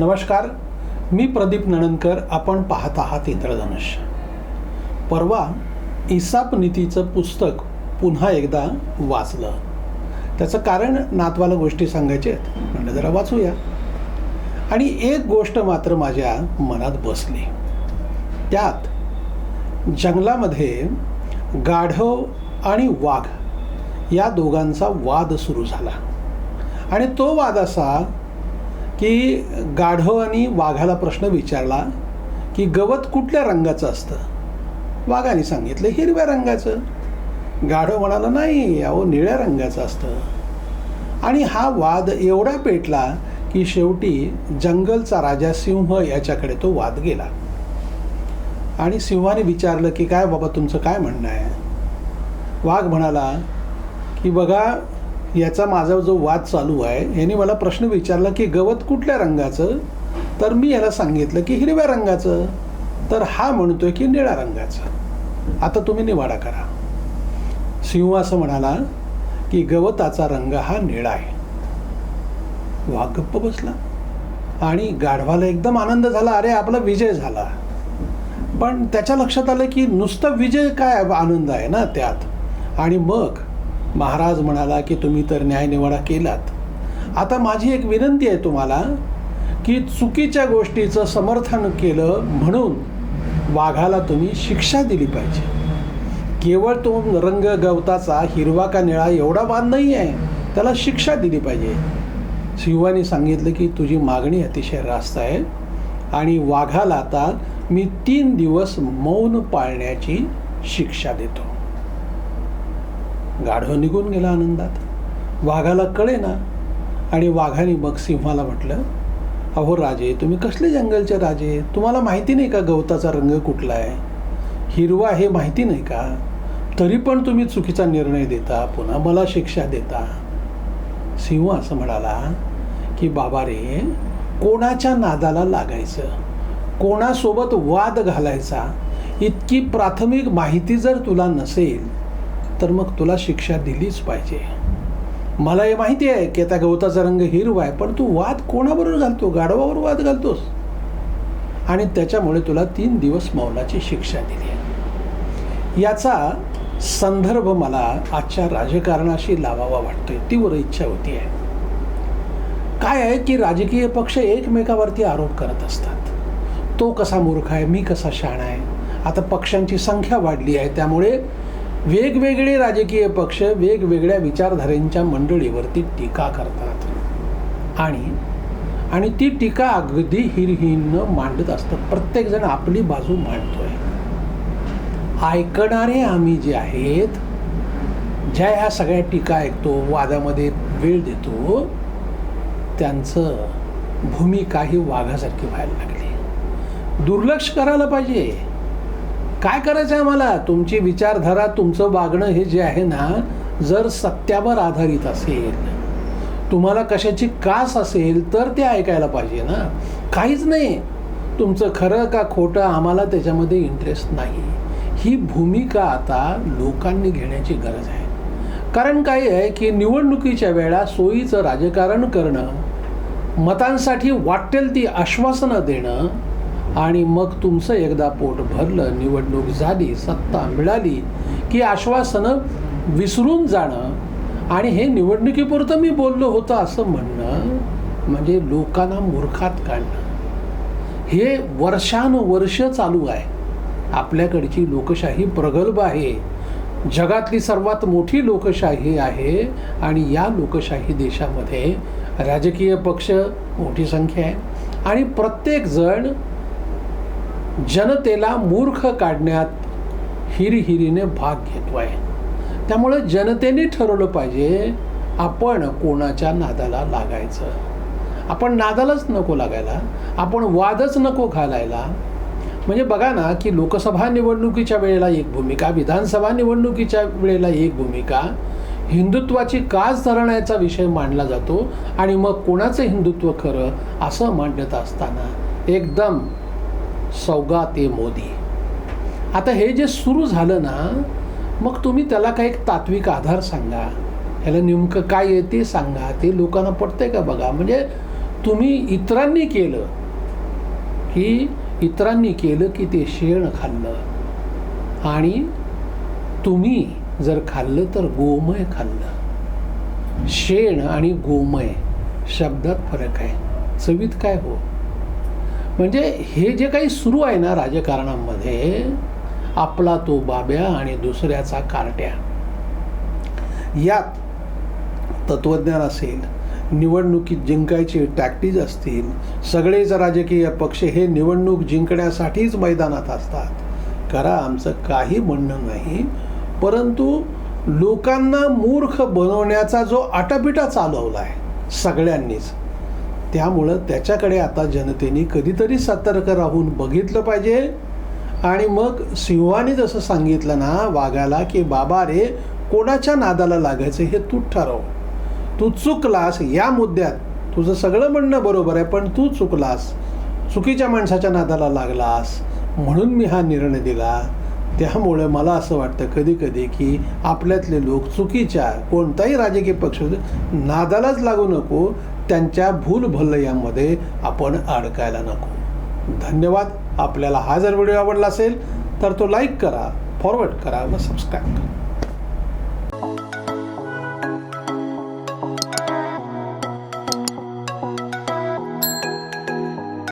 नमस्कार. मी प्रदीप नणनकर आपण पाहत आहात इंद्रधनुष परवा इसाप नीतीचं पुस्तक पुन्हा एकदा वाचलं. त्याचं कारण नातवाला गोष्टी सांगायच्या आहेत. म्हणलं जरा वाचूया. आणि एक गोष्ट मात्र माझ्या मनात बसली. त्यात जंगलामध्ये गाढव आणि वाघ या दोघांचा वाद सुरू झाला. आणि तो वाद असा की गाढवानी वाघाला प्रश्न विचारला की गवत कुठल्या रंगाचं असतं? वाघाने सांगितलं हिरव्या रंगाचं. गाढव म्हणाला नाही अहो निळ्या रंगाचं असतं. आणि हा वाद एवढा पेटला की शेवटी जंगलचा राजा सिंह याच्याकडे तो वाद गेला. आणि सिंहाने विचारलं की काय बाबा तुमचं काय म्हणणं आहे? वाघ म्हणाला की बघा याचा माझा जो वाद चालू आहे याने मला प्रश्न विचारला की गवत कुठल्या रंगाचं? तर मी याला सांगितलं की हिरव्या रंगाचं. तर हा म्हणतोय की निळ्या रंगाचं. आता तुम्ही निवाडा करा. सिंह असं म्हणाला की गवताचा रंग हा निळा आहे. वाघ गप्प बसला. आणि गाढवाला एकदम आनंद झाला. अरे आपला विजय झाला. पण त्याच्या लक्षात आलं की नुसतं विजय काय आनंद आहे ना त्यात? आणि मग महाराज म्हणाला की तुम्ही तर न्यायनिवाडा केलात. आता माझी एक विनंती आहे तुम्हाला की चुकीच्या गोष्टीचं समर्थन केलं म्हणून वाघाला तुम्ही शिक्षा दिली पाहिजे. केवळ तो रंग गवताचा हिरवा का निळा एवढा वाद नाही आहे. त्याला शिक्षा दिली पाहिजे. शिवानी सांगितलं की तुझी मागणी अतिशय रास्त आहे आणि वाघाला आता मी तीन दिवस मौन पाळण्याची शिक्षा देतो. गाढव निघून गेला आनंदात. वाघाला कळे ना आणि वाघाने मग सिंहाला म्हटलं अहो राजे तुम्ही कसले जंगलचे राजे? तुम्हाला माहिती नाही का गवताचा रंग कुठला आहे? हिरवा हे माहिती नाही का? तरी पण तुम्ही चुकीचा निर्णय देता पुन्हा मला शिक्षा देता. सिंह असं म्हणाला की बाबा रे कोणाच्या नादाला लागायचं? कोणासोबत वाद घालायचा? इतकी प्राथमिक माहिती जर तुला नसेल तर मग तुला शिक्षा दिलीच पाहिजे. मला हे माहिती आहे की आता गवताचा रंग हिरवा आहे पण तू वाद कोणाबरोबर घालतो? गाढवावर वाद घालतोस. आणि त्याच्यामुळे तुला तीन दिवस मौनाची शिक्षा दिली आहे. याचा संदर्भ मला आजच्या राजकारणाशी लावावा वाटतोय तीव्र इच्छा होती आहे. काय आहे की राजकीय पक्ष एकमेकावरती आरोप करत असतात. तो कसा मूर्ख आहे मी कसा शाण आहे? आता पक्षांची संख्या वाढली आहे त्यामुळे वेगवेगळे राजकीय पक्ष वेगवेगळ्या विचारधारेंच्या मंडळीवरती टीका करतात. आणि आणि ती टीका अगदी हिरहिनं मांडत असतात. प्रत्येकजण आपली बाजू मांडतोय. ऐकणारे आम्ही जे आहेत ज्या ह्या सगळ्या टीका ऐकतो वादामध्ये वेळ देतो त्यांचं भूमिका ही वाघासारखी व्हायला लागली. दुर्लक्ष करायला पाहिजे. काय करायचं आहे आम्हाला? तुमची विचारधारा तुमचं वागणं हे जे आहे ना जर सत्यावर आधारित असेल तुम्हाला कशाची कास असेल तर ते ऐकायला पाहिजे ना. काहीच नाही. तुमचं खरं का खोटं आम्हाला त्याच्यामध्ये इंटरेस्ट नाही. ही भूमिका आता लोकांनी घेण्याची गरज आहे. कारण काय आहे की निवडणुकीच्या वेळा सोयीचं राजकारण करणं मतांसाठी वाटेल ती आश्वासनं देणं आणि मग तुमचं एकदा पोट भरलं निवडणूक झाली सत्ता मिळाली की आश्वासनं विसरून जाणं. आणि हे निवडणुकीपुरतं मी बोललो होतं असं म्हणणं म्हणजे लोकांना मूर्खात काढणं. हे वर्षानुवर्ष चालू आहे. आपल्याकडची लोकशाही प्रगल्भ आहे. जगातली सर्वात मोठी लोकशाही आहे आणि या लोकशाही देशामध्ये राजकीय पक्ष मोठी संख्या आहे. आणि प्रत्येकजण जनतेला मूर्ख काढण्यात हिरहिरीने भाग घेतो आहे. त्यामुळे जनतेने ठरवलं पाहिजे आपण कोणाच्या नादाला लागायचं? आपण नादालाच नको लागायला. आपण वादच नको घालायला. म्हणजे बघा ना की लोकसभा निवडणुकीच्या वेळेला एक भूमिका विधानसभा निवडणुकीच्या वेळेला एक भूमिका हिंदुत्वाची कास धरण्याचा विषय मांडला जातो आणि मग कोणाचं हिंदुत्व खरं असं मांडत असताना एकदम सौगाते मोदी. आता हे जे सुरू झालं ना मग तुम्ही त्याला काही एक तात्विक आधार सांगा. ह्याला नेमकं काय आहे ते सांगा. ते लोकांना पटतंय का बघा? म्हणजे तुम्ही इतरांनी केलं की इतरांनी केलं की ते शेण खाल्लं. आणि तुम्ही जर खाल्लं तर गोमय खाल्लं. शेण आणि गोमय शब्दात फरक आहे. चवीत काय हो? म्हणजे हे जे काही सुरू आहे ना राजकारणामध्ये आपला तो बाब्या आणि दुसऱ्याचा कारट्या. यात तत्वज्ञान असेल निवडणुकीत जिंकायचे टॅक्टिज असतील सगळेच राजकीय पक्ष हे निवडणूक जिंकण्यासाठीच मैदानात असतात. करा आमचं काही म्हणणं नाही परंतु लोकांना मूर्ख बनवण्याचा जो आटापिटा चालवला आहे सगळ्यांनीच त्यामुळं त्याच्याकडे आता जनतेने कधीतरी सतर्क राहून बघितलं पाहिजे. आणि मग सिंहाने जसं सांगितलं ना वाघाला की बाबा रे कोणाच्या नादाला लागायचं हे तू ठरव. तू चुकलास या मुद्द्यात. तुझं सगळं म्हणणं बरोबर आहे पण तू चुकलास. चुकीच्या माणसाच्या नादाला लागलास. म्हणून मी हा निर्णय दिला. त्यामुळे मला असं वाटतं कधी कधी की आपल्यातले लोक चुकीच्या कोणताही राजकीय पक्ष नादालाच लागू नको. त्यांच्या भूलभल्लयामध्ये आपण अडकायला नको. धन्यवाद. आपल्याला हा जर व्हिडिओ आवडला असेल तर तो लाईक करा फॉरवर्ड करा व सबस्क्राईब करा.